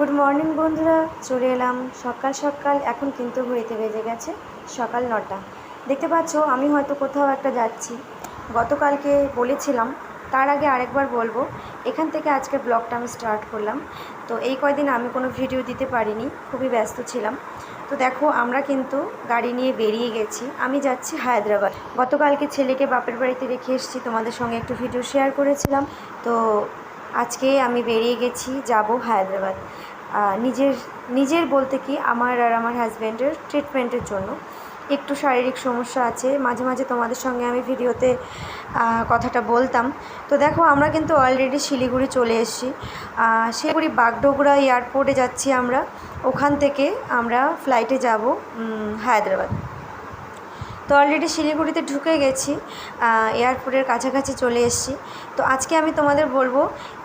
Good morning বন্ধুরা, চলে এলাম। সকাল সকাল এখন কিন্তু ঘড়িতে বেজে গেছে সকাল নটা। দেখতে পাচ্ছ, আমি হয়তো কোথাও একটা যাচ্ছি। গতকালকে বলেছিলাম, তার আগে আরেকবার বলব, এখান থেকে আজকে ব্লগটা আমি স্টার্ট করলাম। তো এই কয়দিন আমি কোনো ভিডিও দিতে পারিনি, খুবই ব্যস্ত ছিলাম। তো দেখো, আমরা কিন্তু গাড়ি নিয়ে বেরিয়ে গেছি। আমি যাচ্ছি হায়দ্রাবাদ। গতকালকে ছেলেকে বাপের বাড়িতে রেখে এসেছি, তোমাদের সঙ্গে একটু ভিডিও শেয়ার করেছিলাম। তো আজকে আমি বেরিয়ে গেছি, যাব হায়দ্রাবাদ। নিজের নিজের বলতে কি, আমার আর আমার হাজব্যান্ডের ট্রিটমেন্টের জন্য। একটু শারীরিক সমস্যা আছে, মাঝে মাঝে তোমাদের সঙ্গে আমি ভিডিওতে কথাটা বলতাম। তো দেখো, আমরা কিন্তু অলরেডি শিলিগুড়ি চলে এসেছি। শিলিগুড়ি বাগডোগরা এয়ারপোর্টে যাচ্ছি আমরা। ওখান থেকে আমরা ফ্লাইটে যাব হায়দ্রাবাদ। তো অলরেডি শিলিগুড়িতে ঢুকে গেছি এয়ারপোর্টের কাছাকাছি চলে এসেছি। তো আজকে আমি তোমাদের বলব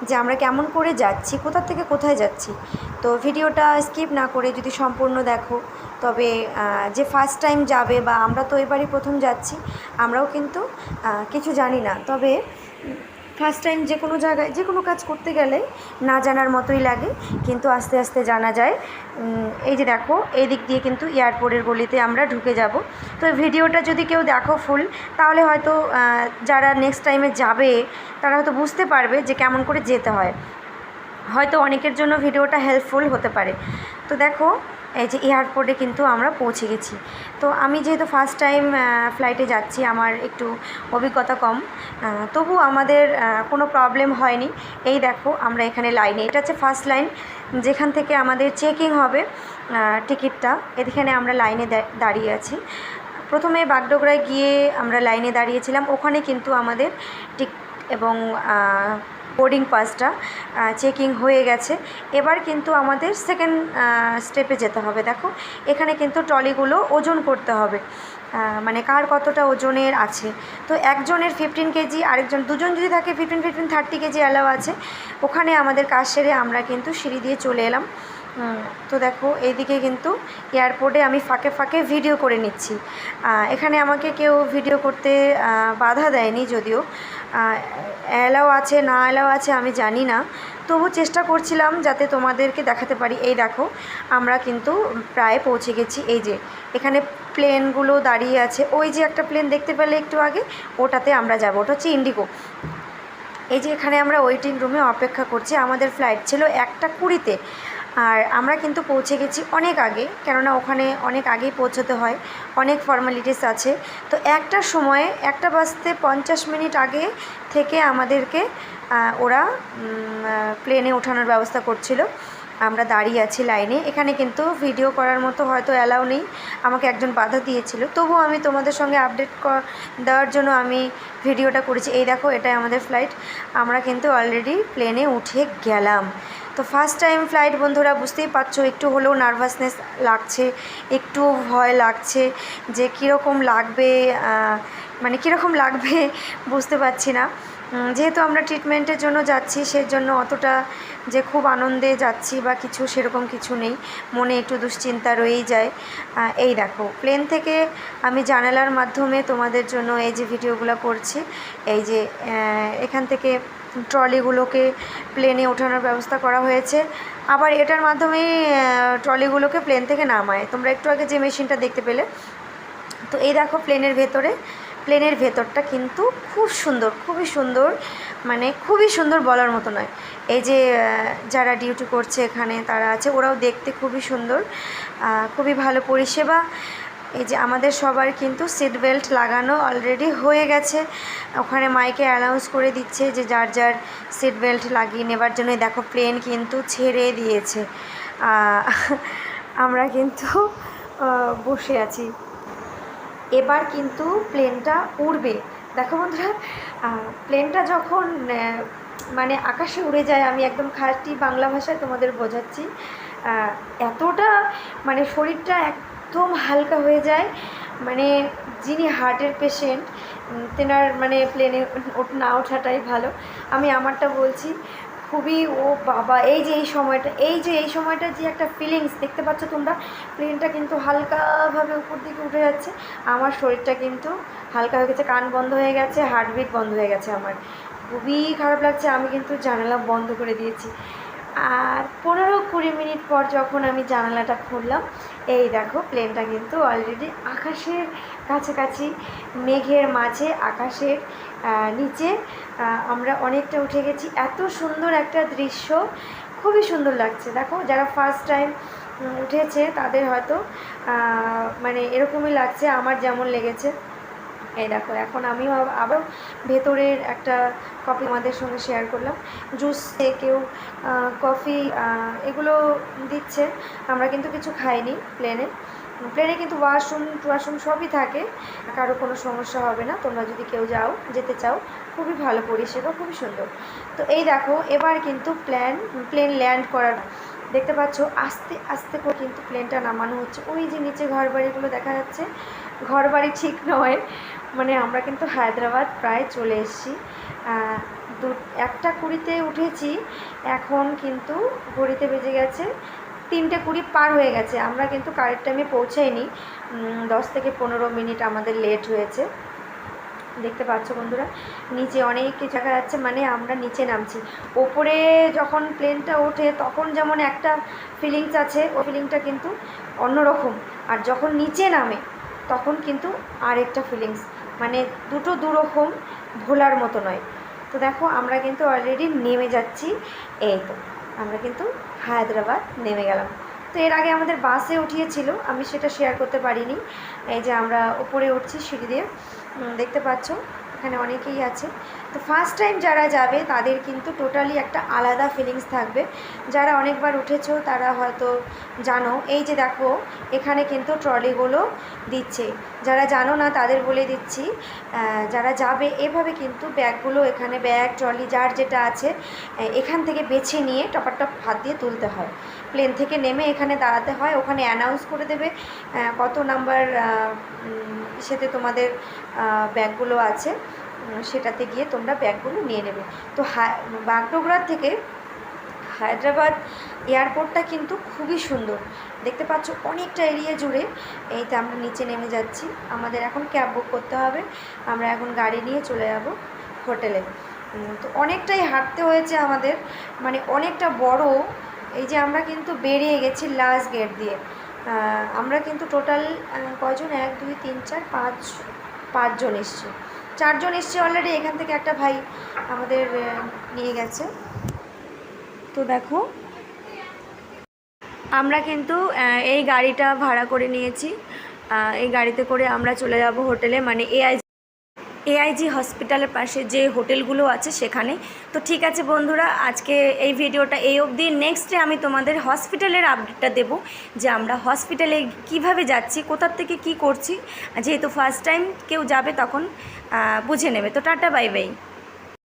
যে আমরা কেমন করে যাচ্ছি, কোথা থেকে কোথায় যাচ্ছি। তো ভিডিওটা স্কিপ না করে যদি সম্পূর্ণ দেখো, তবে যে ফার্স্ট টাইম যাবে বা আমরা তো এবারই প্রথম যাচ্ছি, আমরাও কিন্তু কিছু জানি না। তবে ফার্স্ট টাইম যে কোনো জায়গায়, যে কোনো কাজ করতে গেলে না জানার মতোই লাগে, কিন্তু আস্তে আস্তে জানা যায়। এই যে দেখো, এই দিক দিয়ে কিন্তু এয়ারপোর্টের গলিতে আমরা ঢুকে যাব। তো ভিডিওটা যদি কেউ দেখো ফুল তাহলে হয়তো যারা নেক্সট টাইমে যাবে, তারা হয়তো বুঝতে পারবে যে কেমন করে যেতে হয়। হয়তো অনেকের জন্য ভিডিওটা হেল্পফুল হতে পারে। তো দেখো এই যে এয়ারপোর্টে কিন্তু আমরা পৌঁছে গেছি। তো আমি যেহেতু ফার্স্ট টাইম ফ্লাইটে যাচ্ছি, আমার একটু অভিজ্ঞতা কম। তবু আমাদের কোনো প্রবলেম হয়নি। এই দেখো, আমরা এখানে লাইনে এটা হচ্ছে ফার্স্ট লাইন যেখান থেকে আমাদের চেকিং হবে টিকিটটা এখানে আমরা লাইনে দাঁড়িয়ে আছি। প্রথমে বাগডোগরায় গিয়ে আমরা লাইনে দাঁড়িয়েছিলাম। ওখানে কিন্তু আমাদের টিক এবং বোর্ডিং পাসটা চেকিং হয়ে গেছে। এবার কিন্তু আমাদের সেকেন্ড স্টেপে যেতে হবে। দেখো, এখানে কিন্তু ট্রলিগুলো ওজন করতে হবে। মানে কার কতটা ওজনের আছে? তো একজনের ফিফটিন কেজি আরেকজন, দুজন যদি থাকে fifteen fifteen thirty KG allow আছে, ওখানে আমাদের কাজ সেরে আমরা কিন্তু সিঁড়ি দিয়ে চলে এলাম। তো দেখো, এইদিকে কিন্তু এয়ারপোর্টে আমি ফাঁকে ফাঁকে ভিডিও করে নিচ্ছি। এখানে আমাকে কেউ ভিডিও করতে বাধা দেয়নি যদিও। অ্যালাও আছে, না অ্যালাও আছে আমি জানি না। তবু চেষ্টা করছিলাম যাতে তোমাদেরকে দেখাতে পারি। এই দেখো, আমরা কিন্তু প্রায় পৌঁছে গেছি। এই যে, এখানে প্লেনগুলো দাঁড়িয়ে আছে। ওই যে একটা প্লেন দেখতে পেলে একটু আগে, ওটাতে আমরা যাব। ওটা হচ্ছে ইন্ডিগো এই যে, এখানে আমরা ওয়েটিং রুমে অপেক্ষা করছি। আমাদের ফ্লাইট ছিল একটা কুড়িতে। আর আমরা কিন্তু পৌঁছে গেছি অনেক আগে, কেননা ওখানে অনেক আগেই পৌঁছতে হয়, অনেক ফর্মালিটিস আছে। তো একটা সময়ে, একটা বাজতে পঞ্চাশ মিনিট আগে থেকে আমাদেরকে ওরা প্লেনে ওঠানোর ব্যবস্থা করছিল। আমরা দাঁড়িয়ে আছি লাইনে। এখানে কিন্তু ভিডিও করার মতো হয়তো অ্যালাউ নেই। আমাকে একজন বাধা দিয়েছিল। তবুও আমি তোমাদের সঙ্গে আপডেট দেওয়ার জন্য আমি ভিডিওটা করেছি। এই দেখো, এটাই আমাদের ফ্লাইট আমরা কিন্তু অলরেডি প্লেনে উঠে গেলাম। তো ফার্স্ট টাইম ফ্লাইট বন্ধুরা, বুঝতেই পারছ, একটু হলেও নার্ভাসনেস লাগছে, একটু ভয় লাগছে যে কীরকম লাগবে মানে কীরকম লাগবে, বুঝতে পারছি না। যেহেতু আমরা ট্রিটমেন্টের জন্য যাচ্ছি, সেজন্য অতটা যে খুব আনন্দে যাচ্ছি বা কিছু সেরকম কিছু নেই। মনে একটু দুশ্চিন্তা রয়েই যায়। এই দেখো প্লেন থেকে আমি জানালার মাধ্যমে তোমাদের জন্য এই যে ভিডিওগুলো করছি, এই যে এখান থেকে ট্রলিগুলোকে প্লেনে ওঠানোর ব্যবস্থা করা হয়েছে। আবার এটার মাধ্যমেই ট্রলিগুলোকে প্লেন থেকে নামায়। তোমরা একটু আগে যে মেশিনটা দেখতে পেলে, তো এই দেখো প্লেনের ভেতরে প্লেনের ভেতরটা কিন্তু খুব সুন্দর, খুবই সুন্দর মানে খুবই সুন্দর বলার মতো নয়। এই যে যারা ডিউটি করছে এখানে, তারা আছে, ওরাও দেখতে খুবই সুন্দর খুবই ভালো পরিষেবা। এই যে, আমাদের সবার কিন্তু সিট বেল্ট লাগানো অলরেডি হয়ে গেছে। ওখানে মাইকে অ্যানাউন্স করে দিচ্ছে যে, যার যার সিট বেল্ট লাগিয়ে নেবার জন্য দেখো প্লেন কিন্তু ছেড়ে দিয়েছে। আমরা কিন্তু বসে আছি। এবার কিন্তু প্লেনটা উড়বে। দেখো বন্ধুরা প্লেনটা যখন মানে আকাশে উড়ে যায়, আমি একদম খাঁটি বাংলা ভাষায় তোমাদের বোঝাচ্ছি এতটা মানে শরীরটা একদম হালকা হয়ে যায় মানে যিনি হার্টের পেশেন্ট তেনার মানে প্লেনে না ওঠাটাই ভালো। আমি আমারটা বলছি খুবই, ও বাবা, এই যে এই সময়টা, এই যে এই সময়টা যে একটা ফিলিংস দেখতে পাচ্ছ তোমরা? প্লেনটা কিন্তু হালকাভাবে উপর দিকে উঠে যাচ্ছে। আমার শরীরটা কিন্তু হালকা হয়ে গেছে, কান বন্ধ হয়ে গেছে হার্টবিট বন্ধ হয়ে গেছে আমার। খুবই খারাপ লাগছে, আমি কিন্তু জানালা বন্ধ করে দিয়েছি। আর পনেরো কুড়ি মিনিট পর যখন আমি জানালাটা খুললাম, এই দেখো প্লেনটা কিন্তু অলরেডি আকাশের কাছাকাছি, মেঘের মাঝে, আকাশের নিচে আমরা অনেকটা উঠে গেছি। এত সুন্দর একটা দৃশ্য, খুবই সুন্দর লাগছে। দেখো, যারা ফার্স্ট টাইম উঠেছে, তাদের হয়তো মানে এরকমই লাগছে, আমার যেমন লেগেছে। এই দেখো, এখন আমিও আবার ভেতরের একটা কফি আমাদের সঙ্গে শেয়ার করলাম। জুস কেউ কফি এগুলো দিচ্ছে। আমরা কিন্তু কিছু খাইনি প্লেনে প্লেনে কিন্তু ওয়াশরুম ওয়াশরুম সবই থাকে, কারও কোনো সমস্যা হবে না। তোমরা যদি কেউ যাও, যেতে চাও, খুবই ভালো পরিষেবা, খুবই সুন্দর। তো এই দেখো, এবার কিন্তু প্ল্যান প্লেন ল্যান্ড করার। দেখতে পাচ্ছ, আস্তে আস্তে করে কিন্তু প্লেনটা নামানো হচ্ছে। ওই যে নিচে ঘর বাড়িগুলো দেখা যাচ্ছে ঘর বাড়ি ঠিক নয়। মানে আমরা কিন্তু হায়দ্রাবাদ প্রায় চলে এসেছি। দু, একটা কুড়িতে উঠেছি। এখন কিন্তু ঘড়িতে বেজে গেছে। তিনটে কুড়ি পার হয়ে গেছে। আমরা কিন্তু কারেক্ট টাইমে পৌঁছাইনি। দশ থেকে পনেরো মিনিট আমাদের লেট হয়েছে। দেখতে পাচ্ছ বন্ধুরা, নিচে অনেক কিছু দেখা যাচ্ছে। মানে আমরা নিচে নামছি। ওপরে যখন প্লেনটা ওঠে, তখন যেমন একটা ফিলিংস আছে ওই ফিলিংটা কিন্তু অন্যরকম। আর যখন নিচে নামে তখন কিন্তু আরেকটা ফিলিংস মানে দুটো দুরকম ভোলার মতো নয়। তো দেখো, আমরা কিন্তু অলরেডি নেমে যাচ্ছি। এই তো, আমরা কিন্তু হায়দ্রাবাদ নেমে গেলাম। তো এর আগে আমাদের বাসে উঠিয়েছিল, আমি সেটা শেয়ার করতে পারিনি। এই যে আমরা উপরে উঠছি সিঁড়ি দিয়ে দেখতে পাচ্ছ? এখানে অনেকেই আছে। তো ফার্স্ট টাইম যারা যাবে, তাদের কিন্তু টোটালি একটা আলাদা ফিলিংস থাকবে। যারা অনেকবার উঠেছ, তারা হয়তো জানো। এই যে দেখো, এখানে কিন্তু ট্রলিগুলো দিচ্ছে। যারা জানো না, তাদের বলে দিচ্ছি যারা যাবে, এভাবে কিন্তু ব্যাগগুলো এখানে, ব্যাগ, ট্রলি, যার যেটা আছে এখান থেকে বেছে নিয়ে টপার টপ হাত দিয়ে তুলতে হয়। প্লেন থেকে নেমে এখানে দাঁড়াতে হয়, ওখানে অ্যানাউন্স করে দেবে কত নাম্বার সেতে তোমাদের ব্যাগগুলো আছে সেটাতে গিয়ে তোমরা ব্যাগগুলো নিয়ে নেবে। তো হা- বাগডোগরার থেকে হায়দ্রাবাদ এয়ারপোর্টটা কিন্তু খুবই সুন্দর। দেখতে পাচ্ছ অনেকটা এরিয়া জুড়ে। এই তো আমরা নিচে নেমে যাচ্ছি। আমাদের এখন ক্যাব বুক করতে হবে। আমরা এখন গাড়ি নিয়ে চলে যাব হোটেলে। তো অনেকটাই হাঁটতে হয়েছে আমাদের। মানে অনেকটা বড়। এই যে আমরা কিন্তু বেরিয়ে গেছি লাস্ট গেট দিয়ে। আমরা কিন্তু টোটাল কজন এক, দুই, তিন, চার, পাঁচ, পাঁচজন এসছি। চারজন এসছে অলরেডি এখান থেকে একটা ভাই আমাদের নিয়ে গেছে। তো দেখো, আমরা কিন্তু এই গাড়িটা ভাড়া করে নিয়েছি। এই গাড়িতে করে আমরা চলে যাব হোটেলে মানে এআই এআইজি হসপিটালের পাশে যে হোটেলগুলো আছে সেখানে। তো ঠিক আছে বন্ধুরা, আজকে এই ভিডিওটা এই অবধি। নেক্সটে আমি তোমাদের হসপিটালের আপডেটটা দেব, যে আমরা হসপিটালে কীভাবে যাচ্ছি, কোথার থেকে কি করছি। যেহেতু ফার্স্ট টাইম কেউ যাবে তখন বুঝে নেবে। তো টাটা, বাই বাই।